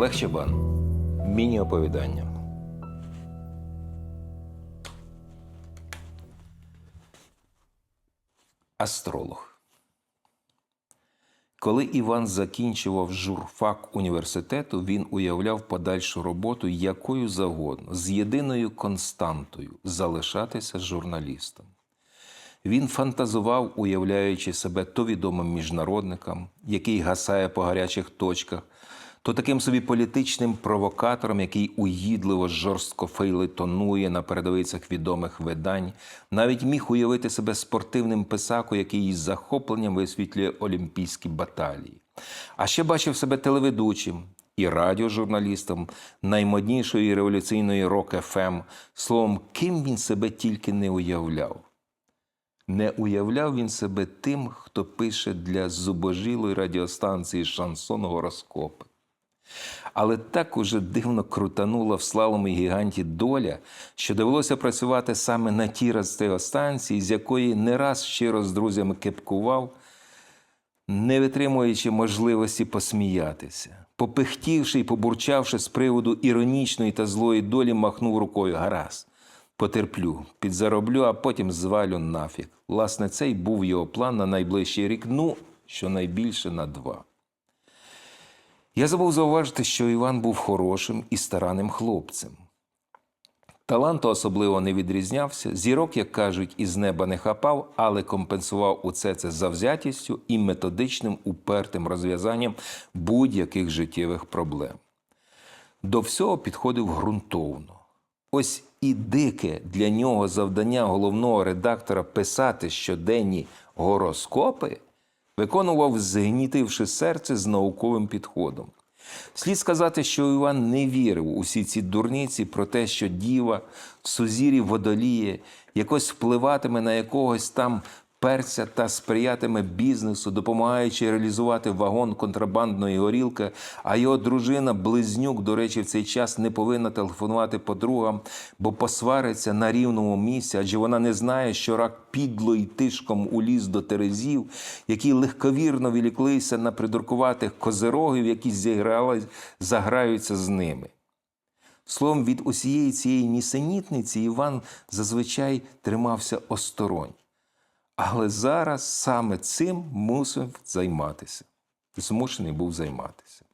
Олег Чабан. Міні-оповідання. Астролог. Коли Іван закінчував журфак університету, він уявляв подальшу роботу якою завгодно, з єдиною константою залишатися журналістом. Він фантазував, уявляючи себе то відомим міжнародником, який гасає по гарячих точках, то таким собі політичним провокатором, який уїдливо жорстко фейлетонує на передовицях відомих видань, навіть міг уявити себе спортивним писаку, який із захопленням висвітлює олімпійські баталії. А ще бачив себе телеведучим і радіожурналістом наймоднішої революційної рок ФМ, словом, ким він себе тільки не уявляв. Не уявляв він себе тим, хто пише для зубожілої радіостанції шансон гороскопи. Але так уже дивно крутанула в слаломі гіганті доля, що довелося працювати саме на тій радіостанції, з якої не раз щиро з друзями кепкував, не витримуючи можливості посміятися. Попихтівши і побурчавши з приводу іронічної та злої долі, махнув рукою гаразд. Потерплю, підзароблю, а потім звалю нафіг. Власне, це й був його план на найближчий рік, ну, щонайбільше на два. Я забув зауважити, що Іван був хорошим і старанним хлопцем. Таланту особливо не відрізнявся, зірок, як кажуть, із неба не хапав, але компенсував усе це завзятістю і методичним упертим розв'язанням будь-яких життєвих проблем. До всього підходив ґрунтовно. Ось і дике для нього завдання головного редактора писати щоденні гороскопи виконував, згнітивши серце з науковим підходом. Слід сказати, що Іван не вірив у всі ці дурниці про те, що діва в сузірі водоліє якось впливатиме на якогось там перця та сприятиме бізнесу, допомагаючи реалізувати вагон контрабандної горілки, а його дружина, близнюк, до речі, в цей час не повинна телефонувати подругам, бо посвариться на рівному місці, адже вона не знає, що рак підло й тишком уліз до терезів, які легковірно віліклися на придуркуватих козирогів, які зіграли, заграються з ними. Словом, від усієї цієї нісенітниці Іван зазвичай тримався осторонь. Але зараз саме цим мусив займатися. Змушений був займатися.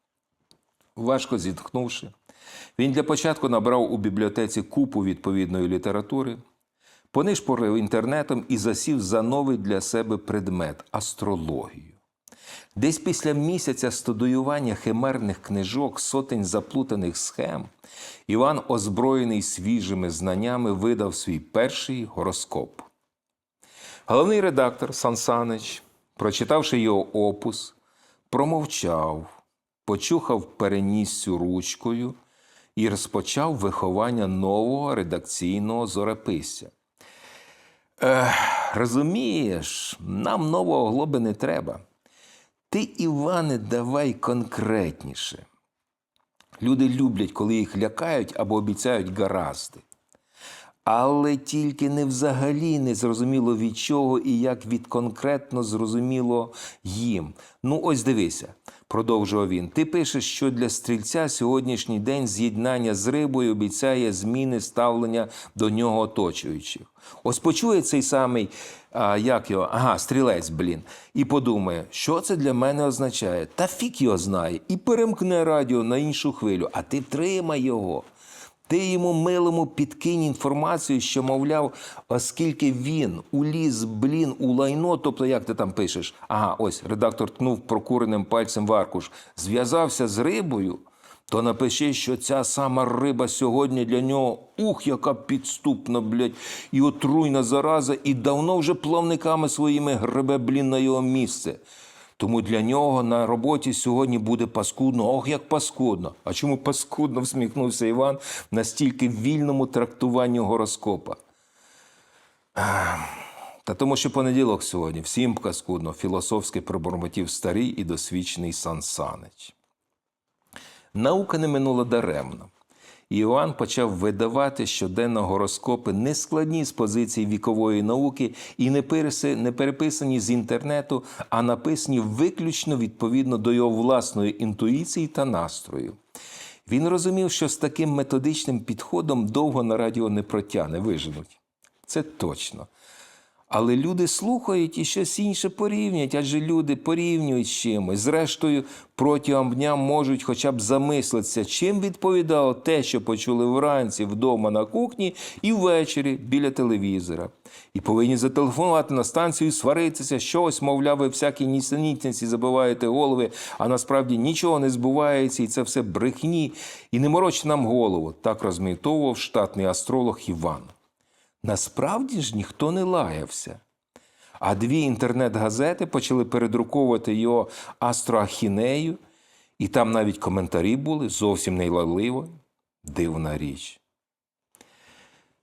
Важко зітхнувши, він для початку набрав у бібліотеці купу відповідної літератури, понишпорив інтернетом і засів за новий для себе предмет астрологію. Десь після місяця студіювання химерних книжок, сотень заплутаних схем, Іван, озброєний свіжими знаннями, видав свій перший гороскоп. Головний редактор Сансанич, прочитавши його опус, промовчав, почухав переніссю ручкою і розпочав виховання нового редакційного зореписця. Ех, розумієш, нам нового глоби не треба. Ти, Іване, давай конкретніше. Люди люблять, коли їх лякають або обіцяють гаразди. Але тільки не взагалі не зрозуміло від чого і як від конкретно зрозуміло їм. Ну, ось дивися, продовжував він. Ти пишеш, що для стрільця сьогоднішній день з'єднання з рибою обіцяє зміни ставлення до нього оточуючих. Ось почує цей самий, а, як його, ага, стрілець, блін, і подумає, що це для мене означає. Та фік його знає, і перемкне радіо на іншу хвилю, а ти тримай його. Ти йому милому підкинь інформацію, що, мовляв, оскільки він уліз, блін, у лайно, тобто як ти там пишеш? Ага, ось редактор ткнув прокуреним пальцем в аркуш, зв'язався з рибою, то напиши, що ця сама риба сьогодні для нього ух, яка підступна, блядь, і отруйна зараза, і давно вже плавниками своїми гребе, блін, на його місце. Тому для нього на роботі сьогодні буде паскудно. Ох, як паскудно. А чому паскудно? всміхнувся Іван настільки вільному трактуванню гороскопа. Та тому, що понеділок сьогодні всім паскудно, філософськи пробормотів старий і досвідчений Сан Санич. Наука не минула даремно. Іоанн почав видавати щоденно гороскопи нескладні з позиції вікової науки і не переписані з інтернету, а написані виключно відповідно до його власної інтуїції та настрою. Він розумів, що з таким методичним підходом довго на радіо не протягне, виженуть. Це точно. Але люди слухають і щось інше порівнюють, адже люди порівнюють з чимось. Зрештою, протягом дня можуть хоча б замислитися, чим відповідало те, що почули вранці вдома на кухні і ввечері біля телевізора. І повинні зателефонувати на станцію, і сваритися, щось, мовляв, ви всякі нісенітниці забиваєте голови, а насправді нічого не збувається, і це все брехні. І не морочте нам голову. Так розмітовував штатний астролог Іван. Насправді ж ніхто не лаявся. А дві інтернет-газети почали передруковувати його астроахінею, і там навіть коментарі були зовсім не лайливо. Дивна річ.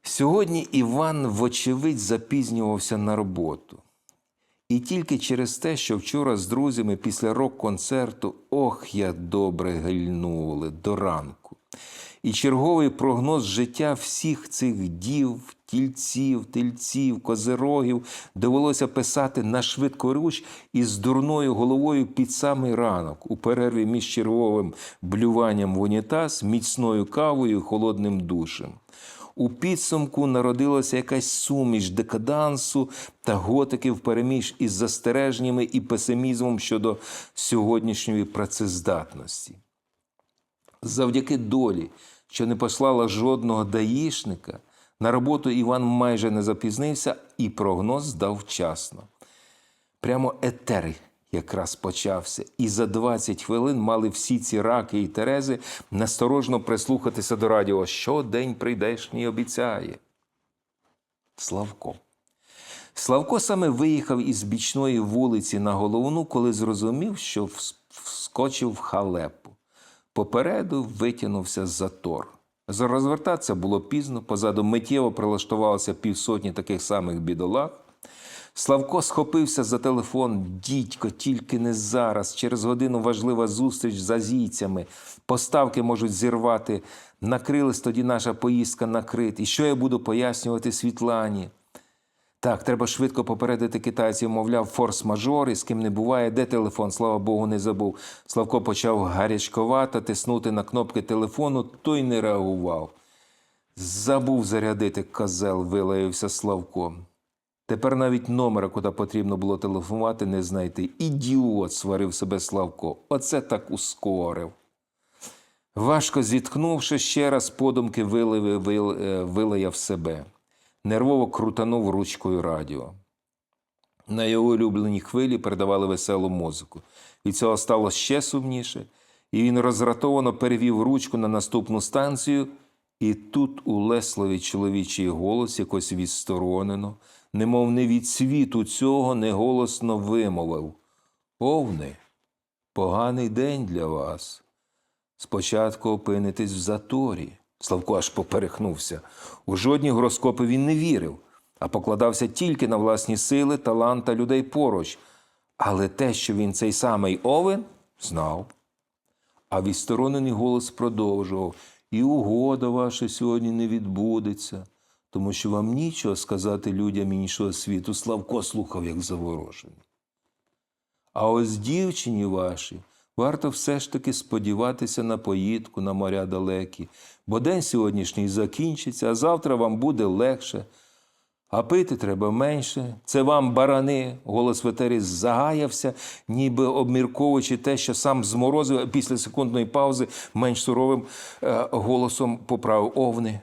Сьогодні Іван, вочевидь, запізнювався на роботу. І тільки через те, що вчора з друзями після рок-концерту ох, я добре гильнули до ранку. І черговий прогноз життя всіх цих дів, тільців, тельців, козирогів довелося писати на швидкоруч і з дурною головою під самий ранок, у перерві між черговим блюванням в унітаз, міцною кавою холодним душем. У підсумку народилася якась суміш декадансу та готики впереміж із застереженнями і песимізмом щодо сьогоднішньої працездатності. Завдяки долі, що не послала жодного даїшника, на роботу Іван майже не запізнився і прогноз здав вчасно. Прямо етер якраз почався, і за 20 хвилин мали всі ці раки і терези насторожно прислухатися до радіо, що день прийдешній обіцяє. Славко. Славко саме виїхав із бічної вулиці на головну, коли зрозумів, що вскочив в халепу. Попереду витягнувся затор. За- Розвертатися було пізно, позаду миттєво прилаштувалося півсотні таких самих бідолах. Славко схопився за телефон. Дідько, тільки не зараз. Через годину важлива зустріч з азійцями. Поставки можуть зірвати. Накрилась тоді наша поїздка на Крит. І що я буду пояснювати Світлані? Так, треба швидко попередити китайців, мовляв, форс-мажор, і з ким не буває, де телефон, слава Богу, не забув. Славко почав гарячковато тиснути на кнопки телефону, той не реагував. Забув зарядити козел, вилаявся Славко. Тепер навіть номера, куди потрібно було телефонувати, не знайти. Ідіот, сварив себе Славко. Оце так ускорив. Важко зіткнувши, ще раз подумки е, вилаяв себе. Нервово крутанув ручкою радіо. На його улюбленій хвилі передавали веселу музику. Від цього стало ще сумніше, і він розратовано перевів ручку на наступну станцію, і тут у Леслові чоловічий голос якось відсторонено, немов не від світу цього неголосно вимовив. Овни, поганий день для вас. Спочатку опинитесь в заторі. Славко аж поперехнувся. У жодні гороскопи він не вірив, а покладався тільки на власні сили, талант та людей поруч. Але те, що він цей самий овен, знав. А відсторонений голос продовжував: і угода ваша сьогодні не відбудеться, тому що вам нічого сказати людям іншого світу. Славко слухав, як заворожений. А ось дівчині вашій варто все ж таки сподіватися на поїдку на моря далекі, бо день сьогоднішній закінчиться, а завтра вам буде легше. А пити треба менше. Це вам барани. Голос в етері загаявся, ніби обмірковуючи те, що сам зморозив, після секундної паузи менш суровим е, голосом поправив овни.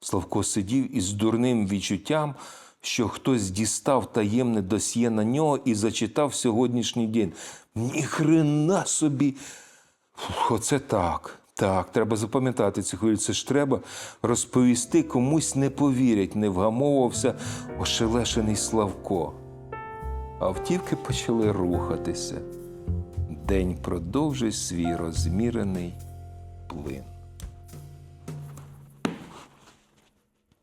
Славко сидів із дурним відчуттям, що хтось дістав таємне досьє на нього і зачитав сьогоднішній день. Ніхрена собі. Оце так. Так, треба запам'ятати цю хвилю. Це ж треба розповісти комусь не повірять, не вгамовувався ошелешений Славко. Автівки почали рухатися. День продовжує свій розмірений плин.